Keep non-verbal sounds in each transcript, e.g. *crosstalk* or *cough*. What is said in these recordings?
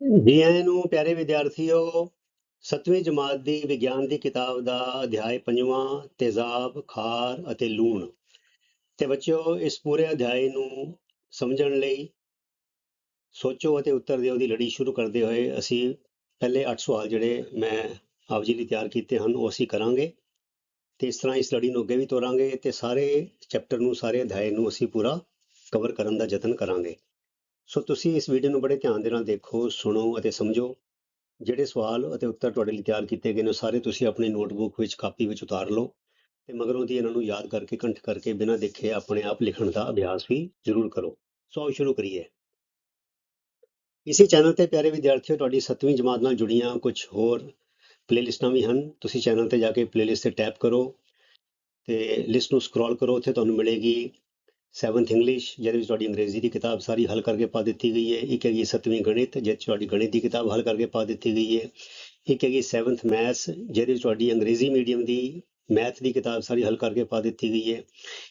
ਜੀ ਆਇਆਂ ਨੂੰ ਪਿਆਰੇ ਵਿਦਿਆਰਥੀਓ 7ਵੀਂ ਜਮਾਤ ਦੀ ਵਿਗਿਆਨ ਦੀ ਕਿਤਾਬ ਦਾ ਅਧਿਆਇ ਪੰਜਵਾਂ, ਤੇਜ਼ਾਬ, ਖਾਰ ਅਤੇ ਲੂਣ। ਤੇ ਬੱਚਿਓ, ਇਸ ਪੂਰੇ ਅਧਿਆਇ ਨੂੰ ਸਮਝਣ ਲਈ ਸੋਚੋ ਅਤੇ ਉੱਤਰ ਦਿਓ ਦੀ ਲੜੀ ਸ਼ੁਰੂ ਕਰਦੇ ਹੋਏ ਅਸੀਂ ਪਹਿਲੇ 8 ਸਵਾਲ ਜਿਹੜੇ ਮੈਂ ਆਪ ਜੀ ਲਈ ਤਿਆਰ ਕੀਤੇ ਹਨ, ਉਹ ਅਸੀਂ ਕਰਾਂਗੇ। ਤੇ ਇਸ ਤਰ੍ਹਾਂ ਇਸ ਲੜੀ ਨੂੰ ਅੱਗੇ ਵੀ ਤੋਰਾਂਗੇ ਤੇ ਸਾਰੇ ਚੈਪਟਰ ਨੂੰ, ਸਾਰੇ ਅਧਿਆਇ ਨੂੰ ਅਸੀਂ ਪੂਰਾ ਕਵਰ ਕਰਨ ਦਾ ਯਤਨ ਕਰਾਂਗੇ। ਸੋ ਤੁਸੀਂ ਇਸ ਵੀਡੀਓ ਨੂੰ ਬੜੇ ਧਿਆਨ ਦੇ ਨਾਲ ਦੇਖੋ, ਸੁਣੋ ਅਤੇ ਸਮਝੋ। ਜਿਹੜੇ ਸਵਾਲ ਅਤੇ ਉੱਤਰ ਤੁਹਾਡੇ ਲਈ ਤਿਆਰ ਕੀਤੇ ਗਏ ਨੇ, ਉਹ ਸਾਰੇ ਤੁਸੀਂ ਆਪਣੀ ਨੋਟਬੁੱਕ ਵਿੱਚ ਕਾਪੀ ਵਿੱਚ ਉਤਾਰ ਲਓ ਤੇ ਮਗਰੋਂ ਦੀ ਇਹਨਾਂ ਨੂੰ ਯਾਦ ਕਰਕੇ ਕੰਠ ਕਰਕੇ ਬਿਨਾਂ ਦੇਖੇ ਆਪਣੇ ਆਪ ਲਿਖਣ ਦਾ ਅਭਿਆਸ ਵੀ ਜ਼ਰੂਰ ਕਰੋ। ਸੋ ਆਓ ਸ਼ੁਰੂ ਕਰੀਏ। ਇਸੇ ਚੈਨਲ ਤੇ ਪਿਆਰੇ ਵਿਦਿਆਰਥੀਓ, ਤੁਹਾਡੀ 7ਵੀਂ ਜਮਾਤ ਨਾਲ ਜੁੜੀਆਂ ਕੁਝ ਹੋਰ ਪਲੇਲਿਸਟਾਂ ਵੀ ਹਨ। ਤੁਸੀਂ ਚੈਨਲ ਤੇ ਜਾ ਕੇ ਪਲੇਲਿਸਟ ਤੇ ਟੈਪ ਕਰੋ ਤੇ ਲਿਸਟ ਨੂੰ ਸਕਰੋਲ ਕਰੋ, ਉੱਥੇ ਤੁਹਾਨੂੰ ਮਿਲੇਗੀ 7th ਇੰਗਲਿਸ਼ ਜਿਹਦੇ ਵਿੱਚ ਤੁਹਾਡੀ ਅੰਗਰੇਜ਼ੀ ਦੀ ਕਿਤਾਬ ਸਾਰੀ ਹੱਲ ਕਰਕੇ ਪਾ ਦਿੱਤੀ ਗਈ ਹੈ। ਇੱਕ ਹੈਗੀ 7ਵੀਂ ਗਣਿਤ, ਜਿਹਦੇ 'ਚ ਤੁਹਾਡੀ ਗਣਿਤ ਦੀ ਕਿਤਾਬ ਹੱਲ ਕਰਕੇ ਪਾ ਦਿੱਤੀ ਗਈ ਹੈ। ਇੱਕ ਹੈਗੀ 7th ਮੈਥਸ ਜਿਹਦੇ ਵਿੱਚ ਤੁਹਾਡੀ ਅੰਗਰੇਜ਼ੀ ਮੀਡੀਅਮ ਦੀ ਮੈਥ ਦੀ ਕਿਤਾਬ ਸਾਰੀ ਹੱਲ ਕਰਕੇ ਪਾ ਦਿੱਤੀ ਗਈ ਹੈ।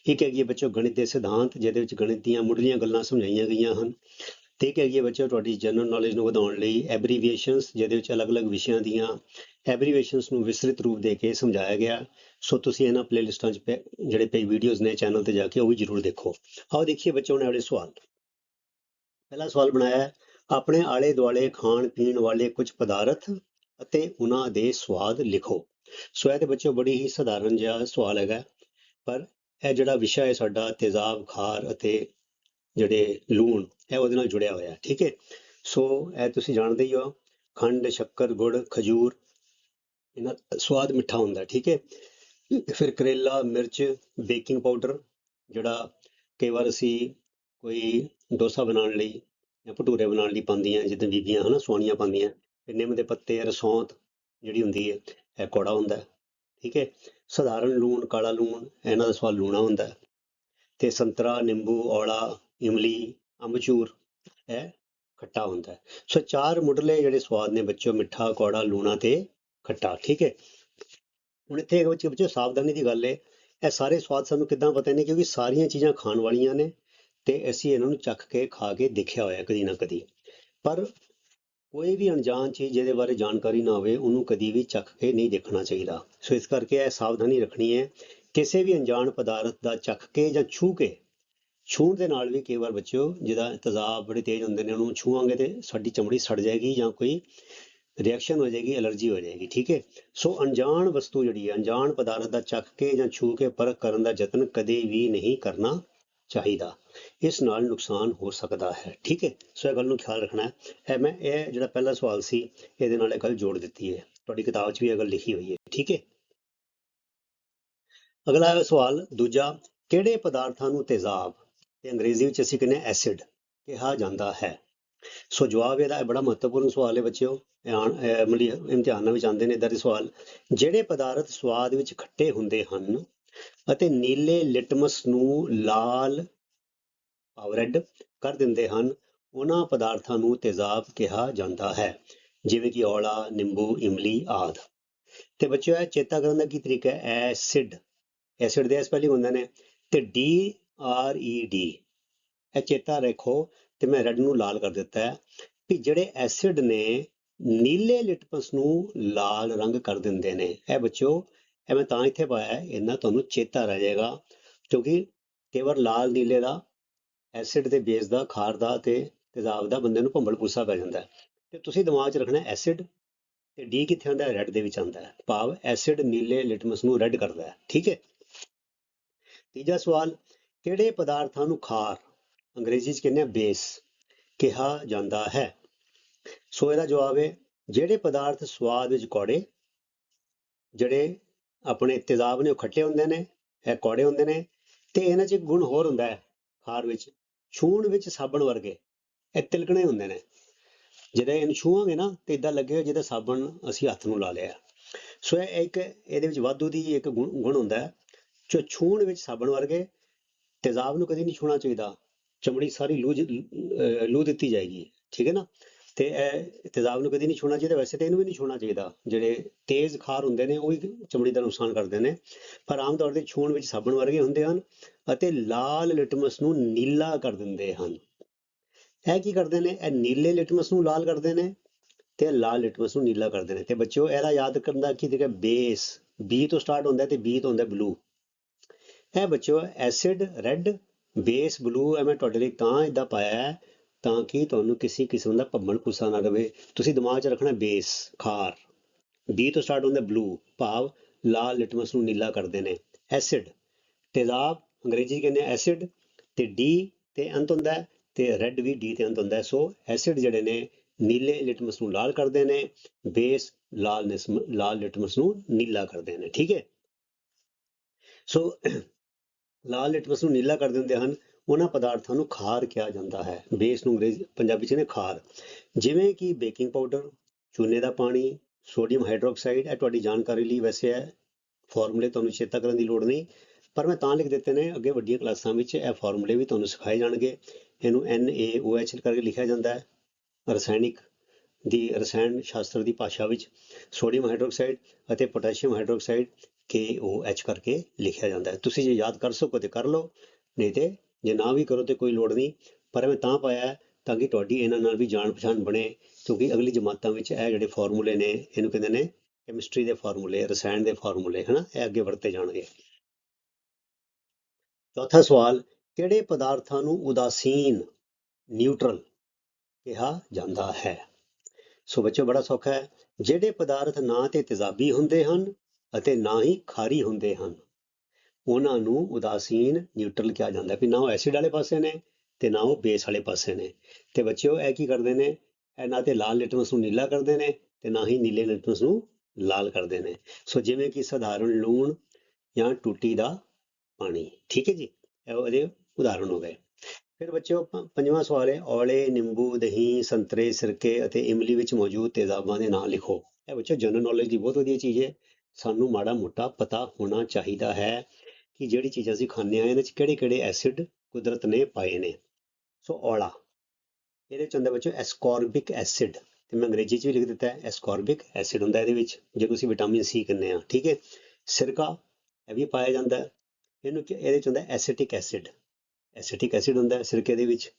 ਇੱਕ ਹੈਗੀ ਹੈ ਬੱਚੋ ਗਣਿਤ ਦੇ ਸਿਧਾਂਤ, ਜਿਹਦੇ ਵਿੱਚ ਗਣਿਤ ਦੀਆਂ ਮੁੱਢਲੀਆਂ ਗੱਲਾਂ ਸਮਝਾਈਆਂ ਗਈਆਂ ਹਨ। ਤੇ ਇੱਕ ਹੈਗੀ ਹੈ ਬੱਚੋ ਤੁਹਾਡੀ ਜਨਰਲ ਨੌਲੇਜ ਨੂੰ ਵਧਾਉਣ ਲਈ ਐਬਰੀਵੀਏਸ਼ਨਸ ਜਿਹਦੇ ਵਿੱਚ ਅਲੱਗ-ਅਲੱਗ ਵਿਸ਼ਿਆਂ ਦੀਆਂ ਐਬਰੀਵੀਏਸ਼ਨਸ ਨੂੰ ਵਿਸਤ੍ਰਿਤ ਰੂਪ ਦੇ ਕੇ ਸਮਝਾਇਆ ਗਿਆ। ਸੋ ਤੁਸੀਂ ਇਹਨਾਂ ਪਲੇਲਿਸਟਾਂ 'ਚ ਪੈ- ਜਿਹੜੇ ਪਈ ਵੀਡੀਓਜ਼ ਨੇ ਚੈਨਲ ਤੇ ਜਾ ਕੇ ਉਹ ਵੀ ਜ਼ਰੂਰ ਦੇਖੋ। ਆਓ ਦੇਖੀਏ ਬੱਚਿਆਂ ਨੇ ਵਾਲੇ ਸਵਾਲ। ਪਹਿਲਾ ਸਵਾਲ ਬਣਾਇਆ ਹੈ, ਆਪਣੇ ਆਲੇ ਦੁਆਲੇ ਖਾਣ ਪੀਣ ਵਾਲੇ ਕੁਝ ਪਦਾਰਥ ਅਤੇ ਉਹਨਾਂ ਦੇ ਸਵਾਦ ਲਿਖੋ। ਸੋ ਇਹ ਤੇ ਬੱਚਿਓ ਬੜੀ ਹੀ ਸਧਾਰਨ ਜਿਹਾ ਸਵਾਲ ਹੈਗਾ, ਪਰ ਇਹ ਜਿਹੜਾ ਵਿਸ਼ਾ ਹੈ ਸਾਡਾ ਤੇਜ਼ਾਬ, ਖਾਰ ਅਤੇ ਜਿਹੜੇ ਲੂਣ, ਇਹ ਉਹਦੇ ਨਾਲ ਜੁੜਿਆ ਹੋਇਆ, ਠੀਕ ਹੈ? ਸੋ ਇਹ ਤੁਸੀਂ ਜਾਣਦੇ ਹੀ ਹੋ, ਖੰਡ, ਸ਼ੱਕਰ, ਗੁੜ, ਖਜੂਰ ਇਹਨਾਂ ਸਵਾਦ ਮਿੱਠਾ ਹੁੰਦਾ, ਠੀਕ ਹੈ? ਫਿਰ ਕਰੇਲਾ, ਮਿਰਚ, ਬੇਕਿੰਗ ਪਾਊਡਰ, ਜਿਹੜਾ ਕਈ ਵਾਰ ਅਸੀਂ ਕੋਈ ਡੋਸਾ ਬਣਾਉਣ ਲਈ ਜਾਂ ਭਟੂਰੇ ਬਣਾਉਣ ਲਈ ਪਾਉਂਦੀਆਂ, ਜਿੱਦਾਂ ਬੀਬੀਆਂ ਹਨਾ ਸੋਹਣੀਆਂ ਪਾਉਂਦੀਆਂ ਫਿਰ ਨਿੰਮ ਦੇ ਪੱਤੇ, ਰਸੌਂਤ ਜਿਹੜੀ ਹੁੰਦੀ ਹੈ, ਇਹ ਕੌੜਾ ਹੁੰਦਾ, ਠੀਕ ਹੈ? ਸਧਾਰਨ ਲੂਣ, ਕਾਲਾ ਲੂਣ, ਇਹਨਾਂ ਦਾ ਸਵਾਦ ਲੂਣਾ ਹੁੰਦਾ। ਹੈ ਤੇ ਸੰਤਰਾ, ਨਿੰਬੂ, ਔਲਾ, ਇਮਲੀ, ਅੰਬਚੂਰ, ਇਹ ਖੱਟਾ ਹੁੰਦਾ। ਸੋ ਚਾਰ ਮੁੱਢਲੇ ਜਿਹੜੇ ਸਵਾਦ ਨੇ ਬੱਚਿਓ ਮਿੱਠਾ, ਕੌੜਾ, ਲੂਣਾ ਤੇ ਖੱਟਾ, ਠੀਕ ਹੈ? ਹੁਣ ਇੱਥੇ ਇੱਕ ਬੱਚੇ ਬੱਚੇ, ਸਾਵਧਾਨੀ ਦੀ ਗੱਲ ਹੈ ਇਹ ਸਾਰੇ ਸਵਾਦ ਸਾਨੂੰ ਕਿੱਦਾਂ ਪਤਾ ਨਹੀਂ, ਕਿਉਂਕਿ ਸਾਰੀਆਂ ਚੀਜ਼ਾਂ ਖਾਣ ਵਾਲੀਆਂ ਨੇ ਤੇ ਅਸੀਂ ਇਹਨਾਂ ਨੂੰ ਚੱਖ ਕੇ ਖਾ ਕੇ ਦੇਖਿਆ ਹੋਇਆ ਕਦੀ ਨਾ ਕਦੀ। ਪਰ ਕੋਈ ਵੀ ਅਣਜਾਣ ਚੀਜ਼ ਜਿਹਦੇ ਬਾਰੇ ਜਾਣਕਾਰੀ ਨਾ ਹੋਵੇ, ਉਹਨੂੰ ਕਦੀ ਵੀ ਚੱਖ ਕੇ ਨਹੀਂ ਦੇਖਣਾ ਚਾਹੀਦਾ। ਸੋ ਇਸ ਕਰਕੇ ਇਹ ਸਾਵਧਾਨੀ ਰੱਖਣੀ ਹੈ। ਕਿਸੇ ਵੀ ਅਣਜਾਣ ਪਦਾਰਥ ਦਾ ਚੱਖ ਕੇ ਜਾਂ ਛੂ ਕੇ, ਛੂਹਣ ਦੇ ਨਾਲ ਵੀ ਕਈ ਵਾਰ ਬੱਚਿਓ, ਜਿਹਦਾ ਤਜ਼ਾਬ ਬੜੇ ਤੇਜ਼ ਹੁੰਦੇ ਨੇ, ਉਹਨੂੰ ਛੂਹਾਂਗੇ ਤੇ ਸਾਡੀ ਚਮੜੀ ਸੜ ਜਾਏਗੀ ਜਾਂ ਕੋਈ ਰਿਐਕਸ਼ਨ ਹੋ ਜਾਏਗੀ, ਐਲਰਜੀ ਹੋ ਜਾਏਗੀ, ਠੀਕ ਹੈ? ਸੋ ਅਣਜਾਣ ਵਸਤੂ ਜਿਹੜੀ ਹੈ, ਅਣਜਾਣ ਪਦਾਰਥ ਦਾ ਚੱਖ ਕੇ ਜਾਂ ਛੂ ਕੇ ਪਰਖ ਕਰਨ ਦਾ ਯਤਨ ਕਦੇ ਵੀ ਨਹੀਂ ਕਰਨਾ ਚਾਹੀਦਾ। ਇਸ ਨਾਲ ਨੁਕਸਾਨ ਹੋ ਸਕਦਾ ਹੈ, ਠੀਕ ਹੈ? ਸੋ ਇਹ ਗੱਲ ਨੂੰ ਖਿਆਲ ਰੱਖਣਾ ਹੈ। ਇਹ ਮੈਂ, ਇਹ ਜਿਹੜਾ ਪਹਿਲਾ ਸਵਾਲ ਸੀ, ਇਹਦੇ ਨਾਲ ਇਹ ਗੱਲ ਜੋੜ ਦਿੱਤੀ ਹੈ। ਤੁਹਾਡੀ ਕਿਤਾਬ 'ਚ ਵੀ ਇਹ ਗੱਲ ਲਿਖੀ ਹੋਈ ਹੈ, ਠੀਕ ਹੈ? ਅਗਲਾ ਸਵਾਲ, ਦੂਜਾ, ਕਿਹੜੇ ਪਦਾਰਥਾਂ ਨੂੰ ਤੇਜ਼ਾਬ ਤੇ ਅੰਗਰੇਜ਼ੀ ਵਿੱਚ ਅਸੀਂ ਕਹਿੰਦੇ ਐਸਿਡ ਕਿਹਾ ਜਾਂਦਾ ਹੈ। ਸੋ ਜਵਾਬ ਇਹਦਾ ਬੜਾ ਮਹੱਤਵਪੂਰਨ ਸਵਾਲ ਹੈ ਬੱਚਿਓ। ਇਹ ਮਤਲਬ ਇਮਤਿਹਾਨਾਂ ਵਿੱਚ ਆਉਂਦੇ ਨੇ ਇਦਾਂ ਦੇ ਸਵਾਲ। ਜਿਹੜੇ ਪਦਾਰਥ ਸਵਾਦ ਵਿੱਚ ਖੱਟੇ ਹੁੰਦੇ ਹਨ ਅਤੇ ਨੀਲੇ ਲਿਟਮਸ ਨੂੰ ਲਾਲ ਰੈੱਡ ਕਰ ਦਿੰਦੇ ਹਨ, ਉਹਨਾਂ ਪਦਾਰਥਾਂ ਨੂੰ ਤੇਜ਼ਾਬ ਕਿਹਾ ਜਾਂਦਾ ਹੈ। ਜਿਵੇਂ ਕਿ ਔਲਾ, ਨਿੰਬੂ, ਇਮਲੀ ਆਦਿ। ਤੇ ਬੱਚਿਓ, ਇਹ ਚੇਤਾ ਕਰਨ ਦਾ ਕੀ ਤਰੀਕਾ ਹੈ? ਐਸਿਡ। ਐਸਿਡ ਦੇ ਸਪੈਲਿੰਗ ਹੁੰਦੇ ਨੇ। ਤੇ ਡੀ ਆਰ ਈ ਡੀ। ਇਹ ਚੇਤਾ ਰੱਖੋ ਤੇ ਮੈਂ ਰੈੱਡ ਨੂੰ ਲਾਲ ਕਰ ਦਿੱਤਾ ਹੈ। ਕਿ ਜਿਹੜੇ ਐਸਿਡ ਨੇ ਨੀਲੇ ਲਿਟਮਸ ਨੂੰ ਲਾਲ ਰੰਗ ਕਰ ਦਿੰਦੇ ਨੇ। ਇਹ ਬੱਚਿਓ, ਇਹ ਮੈਂ ਤਾਂ ਇੱਥੇ ਪਾਇਆ ਇਹਨਾਂ ਤੁਹਾਨੂੰ ਚੇਤਾ ਰਹਿ ਜਾਏਗਾ, ਕਿਉਂਕਿ ਕਈ ਵਾਰ ਲਾਲ ਨੀਲੇ ਦਾ ਐਸਿਡ ਦੇ ਬੇਸ ਦਾ, ਖਾਰ ਦਾ ਤੇ ਤੇਜ਼ਾਬ ਦਾ ਬੰਦੇ ਨੂੰ ਭੰਬਲ ਪੂਸਾ ਪੈ ਜਾਂਦਾ ਤੇ ਤੁਸੀਂ ਦਿਮਾਗ 'ਚ ਰੱਖਣਾ ਐਸਿਡ ਤੇ ਡੀ ਕਿੱਥੇ ਆਉਂਦਾ ਰੈੱਡ ਦੇ ਵਿੱਚ ਆਉਂਦਾ ਹੈ। ਭਾਵ ਐਸਿਡ ਨੀਲੇ ਲਿਟਮਸ ਨੂੰ ਰੈੱਡ ਕਰਦਾ ਹੈ। ਠੀਕ ਹੈ? ਤੀਜਾ ਸਵਾਲ, ਕਿਹੜੇ ਪਦਾਰਥਾਂ ਨੂੰ ਖਾਰ, ਅੰਗਰੇਜ਼ੀ 'ਚ ਕਹਿੰਦੇ ਆ ਬੇਸ ਕਿਹਾ ਜਾਂਦਾ ਹੈ? ਸੋ ਇਹਦਾ ਜਵਾਬ ਹੈ, ਜਿਹੜੇ ਪਦਾਰਥ ਸਵਾਦ ਵਿੱਚ ਕੌੜੇ, ਜਿਹੜੇ ਆਪਣੇ ਤੇਜ਼ਾਬ ਨੇ ਉਹ ਖੱਟੇ ਹੁੰਦੇ ਨੇ, ਇਹ ਕੌੜੇ ਹੁੰਦੇ ਨੇ, ਤੇ ਇਹਨਾਂ 'ਚ ਗੁਣ ਹੋਰ ਹੁੰਦਾ ਹੈ, ਖਾਰ ਵਿੱਚ, ਛੂਹਣ ਵਿੱਚ ਸਾਬਣ ਵਰਗੇ, ਇਹ ਤਿਲਕਣੇ ਹੁੰਦੇ ਨੇ। ਜਦੋਂ ਇਹਨੂੰ ਛੂਹਾਂਗੇ ਨਾ, ਤੇ ਇਦਾਂ ਲੱਗੇਗਾ ਜਿੱਦਾਂ ਸਾਬਣ ਅਸੀਂ ਹੱਥ ਨੂੰ ਲਾ ਲਿਆ। ਸੋ ਇਹ ਇੱਕ, ਇਹਦੇ ਵਿੱਚ ਵਾਧੂ ਦੀ ਇੱਕ ਗੁਣ ਗੁਣ ਹੁੰਦਾ ਹੈ, ਜੋ ਛੂਹਣ ਵਿੱਚ ਸਾਬਣ ਵਰਗੇ, ਤੇਜ਼ਾਬ ਨੂੰ ਕਦੀ ਨਹੀਂ ਛੂਹਣਾ ਚਾਹੀਦਾ। ਚਮੜੀ ਸਾਰੀ ਲੂ, ਅਹ ਲੂ ਦਿੱਤੀ ਜਾਏਗੀ, ਠੀਕ ਹੈ ਨਾ? ਤੇ ਇਹ ਤੇਜ਼ਾਬ ਨੂੰ ਕਦੀ ਨਹੀਂ ਛੋਣਾ ਚਾਹੀਦਾ, ਵੈਸੇ ਤੇ ਇਹਨੂੰ ਵੀ ਨਹੀਂ ਛੋਣਾ ਚਾਹੀਦਾ। ਜਿਹੜੇ ਤੇਜ਼ ਖਾਰ ਹੁੰਦੇ ਨੇ, ਉਹ ਵੀ ਚਮੜੀ ਦਾ ਨੁਕਸਾਨ ਕਰਦੇ ਨੇ। ਪਰ ਆਮ ਤੌਰ ਤੇ ਛੂਹਣ ਵਿੱਚ ਸਾਬਣ ਵਰਗੇ ਹੁੰਦੇ ਹਨ ਅਤੇ ਲਾਲ ਲਿਟਮਸ ਨੂੰ ਨੀਲਾ ਕਰ ਦਿੰਦੇ ਹਨ। ਇਹ ਕੀ ਕਰਦੇ ਨੇ? ਇਹ ਨੀਲੇ ਲਿਟਮਸ ਨੂੰ ਲਾਲ ਕਰਦੇ ਨੇ ਤੇ ਲਾਲ ਲਿਟਮਸ ਨੂੰ ਨੀਲਾ ਕਰਦੇ ਨੇ। ਤੇ ਬੱਚਿਓ, ਇਹਦਾ ਯਾਦ ਕਰਨ ਦਾ ਕੀ ਤਰੀਕਾ ਬੇਸ। ਬੀ ਤੋਂ ਸਟਾਰਟ ਹੁੰਦਾ ਤੇ ਬੀ ਤੋਂ ਹੁੰਦਾ ਬਲੂ ਇਹ ਬੱਚਿਓ ਐਸਿਡ ਰੈੱਡ ਬੇਸ ਬਲੂ ਐ ਮੈਂ ਤੁਹਾਡੇ ਲਈ ਤਾਂ ਇਦਾਂ ਪਾਇਆ ਹੈ ਤਾਂ ਕਿ ਤੁਹਾਨੂੰ ਕਿਸੇ ਕਿਸਮ ਦਾ ਭੰਬਣ ਗੁੱਸਾ ਨਾ ਰਵੇ ਤੁਸੀਂ ਦਿਮਾਗ 'ਚ ਰੱਖਣਾ ਬੇਸ ਖਾਰ। ਬੀ ਤੋਂ ਸਟਾਰਟ ਹੁੰਦਾ ਬਲੂ ਭਾਵ ਲਾਲ ਲਿਟਮਸ ਨੂੰ ਨੀਲਾ ਕਰਦੇ ਨੇ। ਐਸਿਡ ਤੇਜ਼ਾਬ ਅੰਗਰੇਜ਼ੀ ਕਹਿੰਦੇ ਐਸਿਡ ਤੇ ਡੀ ਤੇ ਅੰਤ ਹੁੰਦਾ ਹੈ, ਤੇ ਰੈੱਡ ਵੀ ਡੀ ਤੇ ਅੰਤ ਹੁੰਦਾ ਸੋ ਐਸਿਡ ਜਿਹੜੇ ਨੇ ਨੀਲੇ ਲਿਟਮਸ ਨੂੰ ਲਾਲ ਕਰਦੇ ਨੇ ਬੇਸ ਲਾਲ ਨਿਸਮ ਲਾਲ ਲਿਟਮਸ ਨੂੰ ਨੀਲਾ ਕਰਦੇ ਨੇ। ਠੀਕ ਹੈ? ਸੋ *coughs* ਲਾਲ ਲਿਟਮਸ ਨੂੰ ਨੀਲਾ ਕਰ ਦਿੰਦੇ ਹਨ। ਉਹਨਾਂ ਪਦਾਰਥਾਂ ਨੂੰ ਖਾਰ ਕਿਹਾ ਜਾਂਦਾ ਹੈ। ਬੇਸ ਨੂੰ ਅੰਗਰੇਜ਼ੀ, ਪੰਜਾਬੀ ਚ ਨੇ ਖਾਰ। ਜਿਵੇਂ ਕਿ ਬੇਕਿੰਗ ਪਾਊਡਰ, ਚੂਨੇ ਦਾ ਪਾਣੀ, ਸੋਡੀਅਮ ਹਾਈਡਰੋਕਸਾਈਡ, ਇਹ ਤੁਹਾਡੀ ਜਾਣਕਾਰੀ ਲਈ ਵੈਸੇ ਹੈ ਫਾਰਮੂਲੇ ਤੁਹਾਨੂੰ ਚੇਤਾ ਕਰਨ ਦੀ ਲੋੜ ਨਹੀਂ, ਪਰ ਮੈਂ ਤਾਂ ਲਿਖ ਦਿੱਤੇ ਨੇ, ਅੱਗੇ ਵੱਡੀਆਂ ਕਲਾਸਾਂ ਵਿੱਚ ਇਹ ਫਾਰਮੂਲੇ ਵੀ ਤੁਹਾਨੂੰ ਸਿਖਾਏ ਜਾਣਗੇ। ਇਹਨੂੰ NaOH ਕਰਕੇ ਲਿਖਿਆ ਜਾਂਦਾ ਹੈ, ਰਸਾਇਣਿਕ ਦੀ, ਰਸਾਇਣ ਸ਼ਾਸਤਰ ਦੀ ਭਾਸ਼ਾ ਵਿੱਚ। ਸੋਡੀਅਮ ਹਾਈਡਰੋਕਸਾਈਡ ਅਤੇ ਪੋਟਾਸ਼ੀਅਮ ਹਾਈਡਰੋਕਸਾਈਡ KOH ਕਰਕੇ ਲਿਖਿਆ ਜਾਂਦਾ ਹੈ। ਤੁਸੀਂ ਜੇ ਯਾਦ ਕਰ ਸਕੋ ਤੇ ਕਰ ਲਓ, ਨਹੀਂ ਤੇ ਜੇ ਨਾ ਵੀ ਕਰੋ ਤੇ ਕੋਈ ਲੋੜ ਨਹੀਂ, ਪਰ ਮੈਂ ਤਾਂ ਪਾਇਆ ਤਾਂ ਕਿ ਤੁਹਾਡੀ ਇਹਨਾਂ ਨਾਲ ਵੀ ਜਾਣ ਪਛਾਣ ਬਣੇ, ਕਿਉਂਕਿ ਅਗਲੀ ਜਮਾਤਾਂ ਵਿੱਚ ਇਹ ਜਿਹੜੇ ਫਾਰਮੂਲੇ ਨੇ, ਇਹਨੂੰ ਕਹਿੰਦੇ ਨੇ ਕੈਮਿਸਟਰੀ ਦੇ ਫਾਰਮੂਲੇ, ਰਸਾਇਣ ਦੇ ਫਾਰਮੂਲੇ, ਹਨਾ? ਇਹ ਅੱਗੇ ਵਰਤੇ ਜਾਣਗੇ। ਚੌਥਾ ਸਵਾਲ, ਕਿਹੜੇ ਪਦਾਰਥਾਂ ਨੂੰ ਉਦਾਸੀਨ ਨਿਊਟਰਲ ਕਿਹਾ ਜਾਂਦਾ ਹੈ? ਸੋ ਬੱਚੋ ਬੜਾ ਸੌਖਾ ਹੈ। ਜਿਹੜੇ ਪਦਾਰਥ ਨਾ ਤੇ ਤੇਜ਼ਾਬੀ ਹੁੰਦੇ ਹਨ ਅਤੇ ਨਾ ਹੀ ਖਾਰੀ ਹੁੰਦੇ ਹਨ ਉਹਨਾਂ ਨੂੰ ਉਦਾਸੀਨ ਨਿਊਟਰਲ ਕਿਹਾ ਜਾਂਦਾ ਹੈ ਵੀ ਨਾ ਉਹ ਐਸਿਡ ਵਾਲੇ ਪਾਸੇ ਨੇ ਤੇ ਨਾ ਉਹ ਬੇਸ ਵਾਲੇ ਪਾਸੇ ਨੇ। ਤੇ ਬੱਚਿਓ, ਇਹ ਕੀ ਕਰਦੇ ਨੇ? ਇਹ ਨਾ ਤੇ ਲਾਲ ਲਿਟਮਸ ਨੂੰ ਨੀਲਾ ਕਰਦੇ ਨੇ ਤੇ ਨਾ ਹੀ ਨੀਲੇ ਲਿਟਮਸ ਨੂੰ ਲਾਲ ਕਰਦੇ ਨੇ। ਸੋ ਜਿਵੇਂ ਕਿ ਸਧਾਰਨ ਲੂਣ ਜਾਂ ਟੂਟੀ ਦਾ ਪਾਣੀ। ਠੀਕ ਹੈ ਜੀ? ਇਹ ਉਹਦੇ ਉਦਾਹਰਣ ਹੋ ਗਏ। ਫਿਰ ਬੱਚਿਓ, ਪ- ਪੰਜਵਾਂ ਸਵਾਲ ਹੈ, ਔਲੇ, ਨਿੰਬੂ, ਦਹੀਂ, ਸੰਤਰੇ, ਸਿਰਕੇ ਅਤੇ ਇਮਲੀ ਵਿੱਚ ਮੌਜੂਦ ਤੇਜ਼ਾਬਾਂ ਦੇ ਨਾਂ ਲਿਖੋ। ਇਹ ਬੱਚਿਓ, ਜਨਰਲ ਨੌਲੇਜ ਦੀ ਬਹੁਤ ਵਧੀਆ ਚੀਜ਼ ਹੈ। ਸਾਨੂੰ ਮਾੜਾ ਮੋਟਾ ਪਤਾ ਹੋਣਾ ਚਾਹੀਦਾ ਹੈ। ਕਿ ਜਿਹੜੀ ਚੀਜ਼ਾਂ ਅਸੀਂ ਖਾਂਦੇ ਆ ਇਹਨਾਂ 'ਚ ਕਿਹੜੇ ਕਿਹੜੇ ਐਸਿਡ ਕੁਦਰਤ ਨੇ ਪਾਏ ਨੇ। ਸੋ ਔਲਾ, ਇਹਦੇ ਚ ਹੁੰਦਾ ਬੱਚੋ ਐਸਕੋਰਬਿਕ ਐਸਿਡ ਤੇ ਮੈਂ ਅੰਗਰੇਜ਼ੀ 'ਚ ਵੀ ਲਿਖ ਦਿੱਤਾ ਹੈ ਐਸਕੋਰਬਿਕ ਐਸਿਡ ਹੁੰਦਾ ਇਹਦੇ ਵਿੱਚ, ਜੇ ਤੁਸੀਂ ਵਿਟਾਮਿਨ ਸੀ ਕਹਿੰਦੇ ਆ ਠੀਕ ਹੈ। ਸਿਰਕਾ, ਇਹ ਵੀ ਪਾਇਆ ਜਾਂਦਾ ਹੈ। ਇਹਨੂੰ ਕਿ- ਇਹਦੇ ਚ ਹੁੰਦਾ ਐਸਿਟਿਕ ਐਸਿਡ ਐਸਿਟਿਕ ਐਸਿਡ ਹੁੰਦਾ ਸਿਰਕੇ ਦੇ ਵਿੱਚ।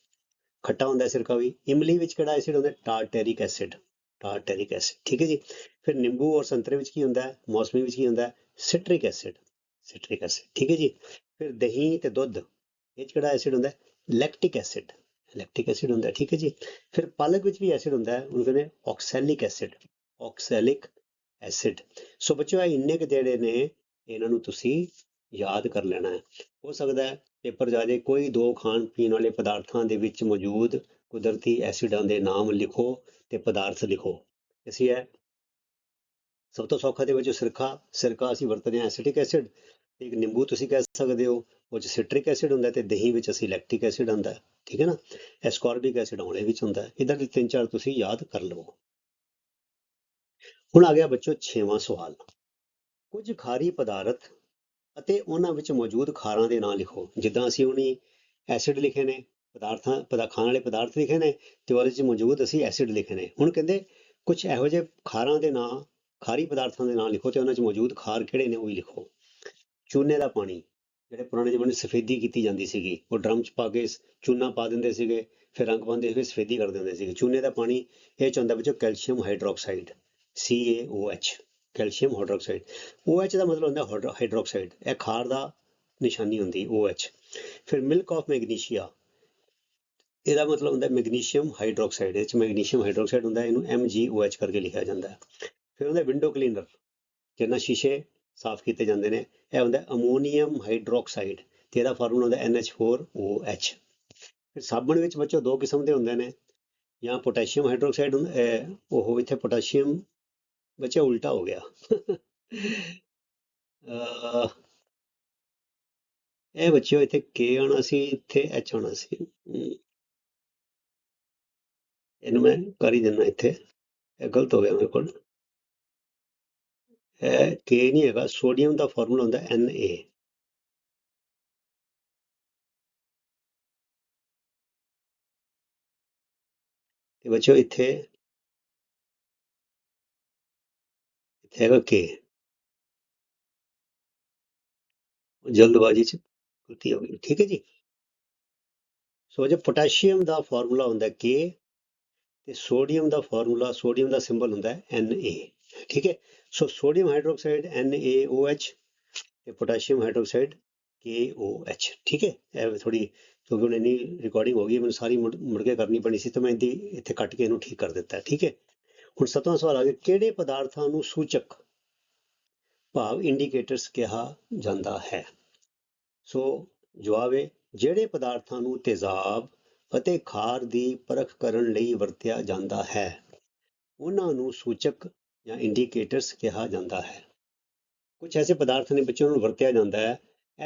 ਖੱਟਾ ਹੁੰਦਾ ਸਿਰਕਾ ਵੀ, ਇਮਲੀ ਵਿੱਚ ਕਿਹੜਾ ਐਸਿਡ ਹੁੰਦਾ ਹੈ? ਟਾਰਟੈਰਿਕ ਐਸਿਡ ਟਾਰਟੈਰਿਕ ਐਸਿਡ ਠੀਕ ਹੈ ਜੀ। ਫਿਰ ਨਿੰਬੂ ਔਰ ਸੰਤਰੇ ਵਿੱਚ ਕੀ ਹੁੰਦਾ ਹੈ? ਮੌਸਮੀ ਵਿੱਚ ਕੀ ਹੁੰਦਾ ਹੈ? ਸਿਟਰਿਕ ਐਸਿਡ ਸਿਟਰਿਕ ਐਸਿਡ ਠੀਕ ਹੈ ਜੀ ਫਿਰ ਦਹੀਂ ਤੇ ਦੁੱਧ ਇਹ 'ਚ ਕਿਹੜਾ ਐਸਿਡ ਹੁੰਦਾ ਲੈਕਟਿਕ ਐਸਿਡ ਲੈਕਟਿਕ ਐਸਿਡ ਹੁੰਦਾ ਠੀਕ ਹੈ ਜੀ ਫਿਰ ਪਾਲਕ ਵਿੱਚ ਵੀ ਐਸਿਡ ਹੁੰਦਾ ਹੈ ਉਹਨੂੰ ਕਹਿੰਦੇ ਆਕਸੈਲਿਕ ਐਸਿਡ ਆਕਸੈਲਿਕ ਐਸਿਡ ਸੋ ਬੱਚਿਓ ਇਹ ਇੰਨੇ ਕੁ ਜਿਹੜੇ ਨੇ ਇਹਨਾਂ ਨੂੰ ਤੁਸੀਂ ਯਾਦ ਕਰ ਲੈਣਾ ਹੈ ਹੋ ਸਕਦਾ ਹੈ ਪੇਪਰ ਜਾਦੇ ਕੋਈ ਦੋ ਖਾਣ ਪੀਣ ਵਾਲੇ ਪਦਾਰਥਾਂ ਦੇ ਵਿੱਚ ਮੌਜੂਦ ਕੁਦਰਤੀ ਐਸਿਡਾਂ ਦੇ ਨਾਮ ਲਿਖੋ ਤੇ ਪਦਾਰਥ ਲਿਖੋ ਅਸੀਂ ਹੈ ਸਭ ਤੋਂ ਸੌਖਾ ਦੇ ਵਿੱਚ ਸਿਰਕਾ ਸਿਰਕਾ ਅਸੀਂ ਵਰਤਦੇ ਹਾਂ ਐਸਿਟਿਕ ਐਸਿਡ ਤੇ ਇੱਕ ਨਿੰਬੂ ਤੁਸੀਂ ਕਹਿ ਸਕਦੇ ਹੋ, ਉਹ ਚ ਸਿਟਰਿਕ ਐਸਿਡ ਹੁੰਦਾ ਹੈ ਤੇ ਦਹੀਂ ਵਿੱਚ ਅਸੀਂ ਲੈਕਟਿਕ ਐਸਿਡ ਹੁੰਦਾ ਠੀਕ ਹੈ ਨਾ? ਐਸਕੋਰਬਿਕ ਐਸਿਡ ਆਉਣੇ ਵਿੱਚ ਹੁੰਦਾ ਹੈ ਇਦਾਂ ਦੇ ਤਿੰਨ ਚਾਰ ਤੁਸੀਂ ਯਾਦ ਕਰ ਲਵੋ। ਹੁਣ ਆ ਗਿਆ ਬੱਚੋ 6ਵਾਂ ਸਵਾਲ। ਕੁਝ ਖਾਰੀ ਪਦਾਰਥ ਅਤੇ ਉਹਨਾਂ ਵਿੱਚ ਮੌਜੂਦ ਖਾਰਾਂ ਦੇ ਨਾਂ ਲਿਖੋ। ਜਿੱਦਾਂ ਅਸੀਂ ਹੁਣੀ ਐਸਿਡ ਲਿਖੇ ਨੇ, ਪਦਾਰਥਾਂ, ਪਦਾ, ਖਾਣ ਵਾਲੇ ਪਦਾਰਥ ਲਿਖੇ ਨੇ ਤੇ ਉਹਦੇ ਵਿੱਚ ਮੌਜੂਦ ਅਸੀਂ ਐਸਿਡ ਲਿਖੇ ਨੇ। ਹੁਣ ਕਹਿੰਦੇ ਕੁਝ ਇਹੋ ਜਿਹੇ ਖਾਰਾਂ ਦੇ ਨਾਂ, ਖਾਰੀ ਪਦਾਰਥਾਂ ਦੇ ਨਾਂ ਲਿਖੋ ਤੇ ਉਹਨਾਂ 'ਚ ਮੌਜੂਦ ਖਾਰ ਕਿਹੜੇ ਨੇ ਉਹ ਵੀ ਲਿਖੋ। ਚੂਨੇ ਦਾ ਪਾਣੀ, ਜਿਹੜੇ ਪੁਰਾਣੇ ਜ਼ਮਾਨੇ 'ਚ ਸਫੇਦੀ ਕੀਤੀ ਜਾਂਦੀ ਸੀਗੀ, ਉਹ ਡਰਮ 'ਚ ਪਾ ਕੇ ਚੂਨਾ ਪਾ ਦਿੰਦੇ ਸੀਗੇ, ਫਿਰ ਰੰਗ ਪਾਉਂਦੇ ਸੀਗੇ, ਸਫੇਦੀ ਕਰ ਦਿੰਦੇ ਸੀਗੇ। ਚੂਨੇ ਦਾ ਪਾਣੀ ਇਹ 'ਚ ਹੁੰਦਾ ਵਿੱਚੋਂ calcium hydroxide CaOH calcium hydroxide. OH ਦਾ ਮਤਲਬ ਹੁੰਦਾ ਹਾਈਡਰੋਕਸਾਈਡ। ਇਹ ਖਾਰ ਦਾ ਨਿਸ਼ਾਨੀ ਹੁੰਦੀ OH ਫਿਰ ਮਿਲਕ ਆਫ ਮੈਗਨੀਸ਼ੀਆ ਇਹਦਾ ਮਤਲਬ ਹੁੰਦਾ ਮੈਗਨੀਸ਼ੀਅਮ ਹਾਈਡਰੋਕਸਾਈਡ ਇਹ ਚ ਮੈਗਨੀਸ਼ੀਅਮ ਹਾਈਡਰੋਕਸਾਈਡ ਹੁੰਦਾ, ਇਹਨੂੰ MgOH ਕਰਕੇ ਲਿਖਿਆ ਜਾਂਦਾ। ਫਿਰ ਹੁੰਦਾ ਵਿੰਡੋ ਕਲੀਨਰ ਜਿੰਨਾ ਸ਼ੀਸ਼ੇ ਸਾਫ਼ ਕੀਤੇ ਜਾਂਦੇ ਨੇ। ਇਹ ਹੁੰਦਾ ਅਮੋਨੀਅਮ ਹਾਈਡਰੋਕਸਾਈਡ, ਤੇ ਇਹਦਾ ਫਾਰਮੂਲਾ ਹੁੰਦਾ NH4OH ਫਿਰ ਸਾਬਣ ਵਿੱਚ ਬੱਚੋ ਦੋ ਕਿਸਮ ਦੇ ਹੁੰਦੇ ਨੇ, ਜਾਂ ਪੋਟਾਸ਼ੀਅਮ ਹਾਈਡਰੋਕਸਾਈਡ ਹੁੰਦਾ ਅਹ ਉਹ ਇੱਥੇ ਪੋਟਾਸ਼ੀਅਮ ਬੱਚਾ ਉਲਟਾ ਹੋ ਗਿਆ। ਇਹ ਬੱਚਿਓ ਇੱਥੇ K ਆਣਾ ਸੀ, ਇੱਥੇ H ਆਣਾ ਸੀ। ਇਹਨੂੰ ਮੈਂ ਕਰ ਹੀ ਦਿੰਦਾ ਇੱਥੇ। ਇਹ ਗਲਤ ਹੋ ਗਿਆ ਮੇਰੇ ਕੋਲ। ਇਹ K ਨਹੀਂ ਹੈਗਾ ਸੋਡੀਅਮ ਦਾ ਫਾਰਮੂਲਾ ਹੁੰਦਾ Na ਤੇ ਬੱਚਿਓ ਇੱਥੇ ਇੱਥੇ ਹੈਗਾ K ਜਲਦਬਾਜ਼ੀ ਚ ਗਲਤੀ ਹੋ ਗਈ। ਠੀਕ ਹੈ ਜੀ? ਸੋ ਜੇ ਪੋਟਾਸ਼ੀਅਮ ਦਾ ਫਾਰਮੂਲਾ ਹੁੰਦਾ K ਤੇ ਸੋਡੀਅਮ ਦਾ ਫਾਰਮੂਲਾ ਸੋਡੀਅਮ ਦਾ ਸਿੰਬਲ ਹੁੰਦਾ ਹੈ Na ਠੀਕ ਹੈ ਸੋ ਸੋਡੀਅਮ ਹਾਈਡਰੋਕਸਾਈਡ NaOH ਤੇ ਪੋਟਾਸ਼ੀਅਮ ਹਾਈਡਰੋਕਸਾਈਡ KOH ਠੀਕ ਹੈ ਇਹ ਥੋੜੀ ਕਿਉਂਕਿ ਹੁਣ ਇੰਨੀ ਰਿਕਾਰਡਿੰਗ ਹੋ ਗਈ ਮੈਨੂੰ ਸਾਰੀ ਮੁੜ ਮੁੜ ਕੇ ਕਰਨੀ ਪੈਣੀ ਸੀ ਤਾਂ ਮੈਂ ਇਹਦੀ ਇੱਥੇ ਕੱਟ ਕੇ ਇਹਨੂੰ ਠੀਕ ਕਰ ਦਿੱਤਾ ਠੀਕ ਹੈ ਹੁਣ ਸਤਵਾਂ ਸਵਾਲ ਆ ਗਿਆ ਕਿਹੜੇ ਪਦਾਰਥਾਂ ਨੂੰ ਸੂਚਕ ਭਾਵ ਇੰਡੀਕੇਟਰਸ ਕਿਹਾ ਜਾਂਦਾ ਹੈ ਸੋ ਜਵਾਬ ਹੈ ਜਿਹੜੇ ਪਦਾਰਥਾਂ ਨੂੰ ਤੇਜ਼ਾਬ ਅਤੇ ਖਾਰ ਦੀ ਪਰਖ ਕਰਨ ਲਈ ਵਰਤਿਆ ਜਾਂਦਾ ਹੈ ਉਹਨਾਂ ਨੂੰ ਸੂਚਕ ਜਾਂ ਇੰਡੀਕੇਟਰਸ ਕਿਹਾ ਜਾਂਦਾ ਹੈ। ਕੁਝ ਐਸੇ ਪਦਾਰਥ ਨੇ ਬੱਚਿਆਂ ਨੂੰ ਵਰਤਿਆ ਜਾਂਦਾ ਹੈ।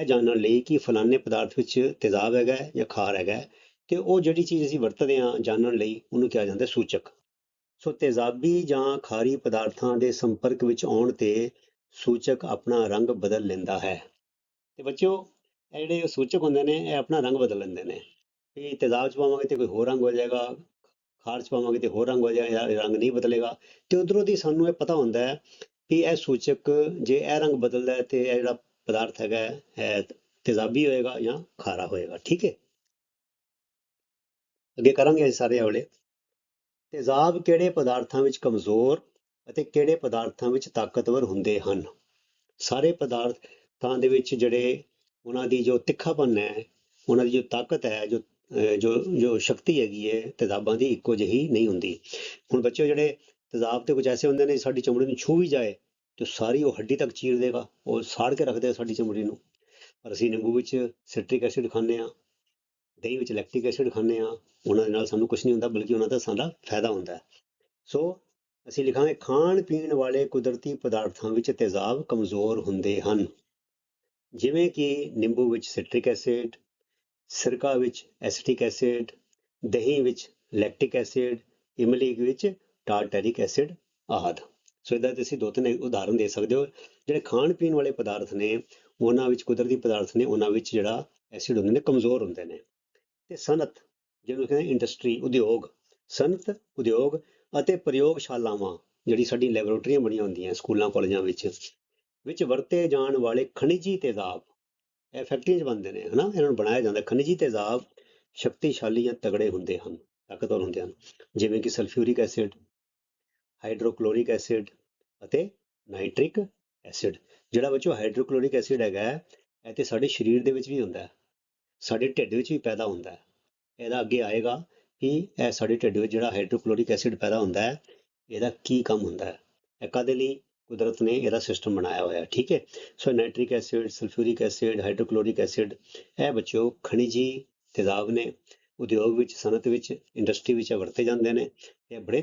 ਇਹ ਜਾਣਨ ਲਈ ਕਿ ਫਲਾਣੇ ਪਦਾਰਥ ਵਿੱਚ ਤੇਜ਼ਾਬ ਹੈਗਾ ਜਾਂ ਖਾਰ ਹੈਗਾ ਹੈ ਤੇ ਉਹ ਜਿਹੜੀ ਚੀਜ਼ ਅਸੀਂ ਵਰਤਦੇ ਹਾਂ ਜਾਣਨ ਲਈ ਉਹਨੂੰ ਕਿਹਾ ਜਾਂਦਾ ਸੂਚਕ। ਸੋ ਤੇਜ਼ਾਬੀ ਜਾਂ ਖਾਰੀ ਪਦਾਰਥਾਂ ਦੇ ਸੰਪਰਕ ਵਿੱਚ ਆਉਣ ਤੇ ਸੂਚਕ ਆਪਣਾ ਰੰਗ ਬਦਲ ਲੈਂਦਾ ਹੈ। ਤੇ ਬੱਚਿਓ, ਇਹ ਜਿਹੜੇ ਸੂਚਕ ਹੁੰਦੇ ਨੇ, ਇਹ ਆਪਣਾ ਰੰਗ ਬਦਲ ਲੈਂਦੇ ਨੇ। ਵੀ ਤੇਜ਼ਾਬ ਚ ਪਾਵਾਂਗੇ ਤੇ ਕੋਈ ਹੋਰ ਰੰਗ ਹੋ ਜਾਏਗਾ। ਖਾਰ ਚ ਪਾਵਾਂਗੇ ਤੇ ਹੋਰ ਰੰਗ ਹੋ ਜਾਏਗਾ ਰੰਗ ਨਹੀਂ ਬਦਲੇਗਾ। ਤੇ ਉਧਰੋਂ ਦੀ ਸਾਨੂੰ ਇਹ ਪਤਾ ਹੁੰਦਾ ਹੈ ਕਿ ਇਹ ਸੂਚਕ ਜੇ ਇਹ ਰੰਗ ਬਦਲਦਾ ਹੈ ਤੇ ਇਹ ਜਿਹੜਾ ਪਦਾਰਥ ਹੈਗਾ ਹੈ, ਇਹ ਤੇਜ਼ਾਬੀ ਹੋਏਗਾ ਜਾਂ ਖਾਰਾ ਹੋਏਗਾ ਠੀਕ ਹੈ? ਅੱਗੇ ਕਰਾਂਗੇ ਅਸੀਂ ਸਾਰੇ ਹੌਲੇ। ਤੇਜ਼ਾਬ ਕਿਹੜੇ ਪਦਾਰਥਾਂ ਵਿੱਚ ਕਮਜ਼ੋਰ ਅਤੇ ਕਿਹੜੇ ਪਦਾਰਥਾਂ ਵਿੱਚ ਤਾਕਤਵਰ ਹੁੰਦੇ ਹਨ? ਸਾਰੇ ਪਦਾਰਥਾਂ ਦੇ ਵਿੱਚ ਜਿਹੜੇ ਉਹਨਾਂ ਦੀ ਜੋ ਤਿੱਖਾਪਨ ਹੈ ਉਹਨਾਂ ਦੀ ਜੋ ਤਾਕਤ ਹੈ ਜੋ ਜੋ ਜੋ ਸ਼ਕਤੀ ਹੈਗੀ ਹੈ ਤੇਜ਼ਾਬਾਂ ਦੀ ਇੱਕੋ ਜਿਹੀ ਨਹੀਂ ਹੁੰਦੀ। ਹੁਣ ਬੱਚੇ ਜਿਹੜੇ ਤੇਜ਼ਾਬ ਤੇ ਕੁਝ ਐਸੇ ਹੁੰਦੇ ਨੇ, ਸਾਡੀ ਚਮੜੀ ਨੂੰ ਛੂ ਵੀ ਜਾਏ, ਤੇ ਸਾਰੀ ਉਹ ਹੱਡੀ ਤੱਕ ਚੀਰ ਦੇਗਾ, ਉਹ ਸਾੜ ਕੇ ਰੱਖਦੇ ਆ ਸਾਡੀ ਚਮੜੀ ਨੂੰ। ਪਰ ਅਸੀਂ ਨਿੰਬੂ ਵਿੱਚ ਸਿਟ੍ਰਿਕ ਐਸਿਡ ਖਾਂਦੇ ਆ ਦਹੀਂ ਵਿੱਚ ਲੈਕਟਿਕ ਐਸਿਡ ਖਾਂਦੇ ਆ ਉਹਨਾਂ ਦੇ ਨਾਲ ਸਾਨੂੰ ਕੁਝ ਨਹੀਂ ਹੁੰਦਾ, ਬਲਕਿ ਉਹਨਾਂ ਦਾ ਸਾਡਾ ਫਾਇਦਾ ਹੁੰਦਾ। ਸੋ ਅਸੀਂ ਲਿਖਾਂਗੇ, ਖਾਣ ਪੀਣ ਵਾਲੇ ਕੁਦਰਤੀ ਪਦਾਰਥਾਂ ਵਿੱਚ ਤੇਜ਼ਾਬ ਕਮਜ਼ੋਰ ਹੁੰਦੇ ਹਨ। ਜਿਵੇਂ ਕਿ ਨਿੰਬੂ ਵਿੱਚ ਸਿਟ੍ਰਿਕ ਐਸਿਡ ਸਿਰਕਾ ਵਿੱਚ ਐਸਿਟਿਕ ਐਸਿਡ, ਦਹੀਂ ਵਿੱਚ ਲੈਕਟਿਕ ਐਸਿਡ ਇਮਲੀ ਵਿੱਚ ਟਾਰਟੈਰਿਕ ਐਸਿਡ ਆਦਿ। ਸੋ ਇਹਦਾ ਤੁਸੀਂ ਦੋ ਤਿੰਨ ਉਦਾਹਰਨ ਦੇ ਸਕਦੇ ਹੋ। ਜਿਹੜੇ ਖਾਣ ਪੀਣ ਵਾਲੇ ਪਦਾਰਥ ਨੇ, ਉਹਨਾਂ ਵਿੱਚ ਕੁਦਰਤੀ ਪਦਾਰਥ ਨੇ, ਉਹਨਾਂ ਵਿੱਚ ਜਿਹੜਾ ਐਸਿਡ ਹੁੰਦੇ ਨੇ, ਕਮਜ਼ੋਰ ਹੁੰਦੇ ਨੇ। ਤੇ ਸਨਅਤ, ਜਿਹਨੂੰ ਕਹਿੰਦੇ ਇੰਡਸਟਰੀ ਉਦਯੋਗ, ਸਨਅਤ ਉਦਯੋਗ ਅਤੇ ਪ੍ਰਯੋਗਸ਼ਾਲਾਵਾਂ, ਜਿਹੜੀ ਸਾਡੀ ਲੈਬੋਰੇਟਰੀਆਂ ਬਣੀਆਂ ਹੁੰਦੀਆਂ ਸਕੂਲਾਂ, ਕਾਲਜਾਂ ਵਿੱਚ ਵਿੱਚ ਵਰਤੇ ਜਾਣ ਵਾਲੇ ਖਣਿਜੀ ਤੇਜ਼ਾਬ ਇਹ ਫੈਕਟਰੀਆਂ 'ਚ ਬਣਦੇ ਨੇ ਹਨਾ? ਇਹਨਾਂ ਨੂੰ ਬਣਾਇਆ ਜਾਂਦਾ। ਖਣਿਜੀ ਤੇਜ਼ਾਬ ਸ਼ਕਤੀਸ਼ਾਲੀ ਜਾਂ ਤਗੜੇ ਹੁੰਦੇ ਹਨ ਤਾਕਤਵਰ ਹੁੰਦੇ ਹਨ। ਜਿਵੇਂ ਕਿ ਸਲਫਿਊਰਿਕ ਐਸਿਡ ਹਾਈਡਰੋਕਲੋਰਿਕ ਐਸਿਡ ਅਤੇ ਨਾਈਟ੍ਰਿਕ ਐਸਿਡ। ਜਿਹੜਾ ਬੱਚੋ ਹਾਈਡਰੋਕਲੋਰਿਕ ਐਸਿਡ ਹੈਗਾ ਹੈ, ਇਹ ਤੇ ਸਾਡੇ ਸਰੀਰ ਦੇ ਵਿੱਚ ਵੀ ਹੁੰਦਾ ਹੈ। ਸਾਡੇ ਢਿੱਡ ਵਿੱਚ ਵੀ ਪੈਦਾ ਹੁੰਦਾ ਹੈ। ਇਹਦਾ ਅੱਗੇ ਆਏਗਾ ਕਿ ਇਹ ਸਾਡੇ ਢਿੱਡ ਵਿੱਚ ਜਿਹੜਾ ਹਾਈਡਰੋਕਲੋਰਿਕ ਐਸਿਡ ਪੈਦਾ ਹੁੰਦਾ ਹੈ ਇਹਦਾ ਕੀ ਕੰਮ ਹੁੰਦਾ ਹੈ? ਇਹ ਕਾਹਦੇ ਲਈ? ਕੁਦਰਤ ਨੇ ਇਹਦਾ ਸਿਸਟਮ ਬਣਾਇਆ ਹੋਇਆ ਠੀਕ ਹੈ? So nitric acid sulphuric acid hydrochloric acid ਇਹ ਬੱਚਿਓ ਖਣਿਜੀ ਤੇਜ਼ਾਬ ਨੇ। ਉਦਯੋਗ ਵਿੱਚ ਸਨਅਤ ਵਿੱਚ ਇੰਡਸਟਰੀ ਵਿੱਚ ਵਰਤੇ ਜਾਂਦੇ ਨੇ ਇਹ ਬੜੇ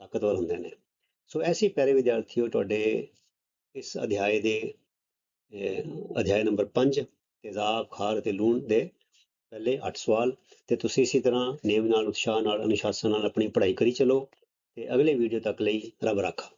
ਤਾਕਤਵਰ ਹੁੰਦੇ ਨੇ। ਸੋ ਐਸੀ ਪਿਆਰੇ ਵਿਦਿਆਰਥੀਓ ਤੁਹਾਡੇ ਇਸ ਅਧਿਆਏ ਦੇ ਅਹ, ਅਧਿਆਇ ਨੰਬਰ 5 ਤੇਜ਼ਾਬ ਖਾਰ ਅਤੇ ਲੂਣ ਦੇ ਪਹਿਲੇ 8 ਸਵਾਲ ਤੇ ਤੁਸੀਂ ਇਸੇ ਤਰ੍ਹਾਂ ਨੇਮ ਨਾਲ ਉਤਸ਼ਾਹ ਨਾਲ ਅਨੁਸ਼ਾਸਨ ਨਾਲ ਆਪਣੀ ਪੜ੍ਹਾਈ ਕਰੀ ਚਲੋ ਤੇ ਅਗਲੇ ਵੀਡੀਓ ਤੱਕ ਲਈ ਰੱਬ ਰਾਖਾ।